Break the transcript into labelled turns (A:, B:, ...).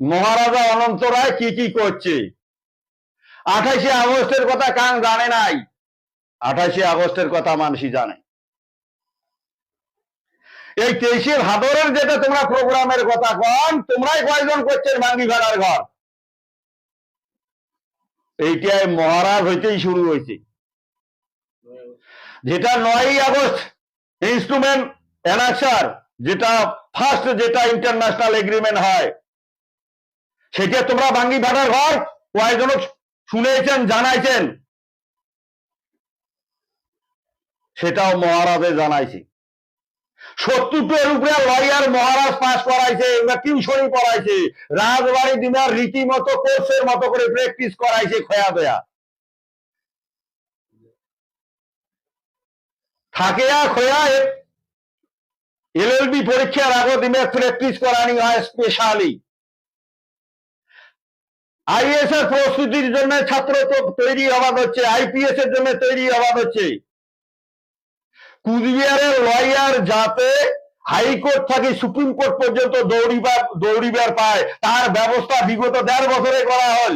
A: মহারাজা অনন্ত রায় কি কি করছে? আঠাশে আগস্টের কথা কান জানে নাই। আঠাশে আগস্টের কথা মানুষই জানে। এই তেইশে ভাদরের যেটা তোমরা প্রোগ্রামের কথা কন, তোমরাই কয়জন করছেন ভাঙ্গি ভাড়ার ঘর? এইটাই মহারাজ হইতেই শুরু হয়েছে যেটা নয়ই আগস্ট ইনস্ট্রুমেন্ট অ্যানাক্সার যেটা ফার্স্ট যেটা ইন্টারন্যাশনাল এগ্রিমেন্ট হয় সেটা তোমরা ভাঙ্গি ভাড়ার ঘর কয়েকজন শুনেছেন, জানাইছেন। সেটাও মহারাজে জানাইছে। সত্তরটার উপরে লয়ার মহারাজ পাস করাইছে, এবার টিউশনই পড়াইছে। রাজবাড়ি দিনার রীতিমতো কোর্সের মতো করে প্র্যাকটিস করাইছে, খয়া দেয়া। থাকে খয়া এলএলবি পরীক্ষার আগে দিনে প্র্যাকটিস করানি হয় স্পেশালি আইএস এর প্রস্তুতির জন্য ছাত্র তৈরি হওয়া হচ্ছে, আইপিএস এর জন্য তৈরি হওয়া হচ্ছে। কুচবিহারের লয়ার যাতে হাইকোর্ট থেকে সুপ্রিম কোর্ট পর্যন্ত দৌড়িবার দৌড়িবার পায়, তার ব্যবস্থা বিগত দেড় বছরে করা হল।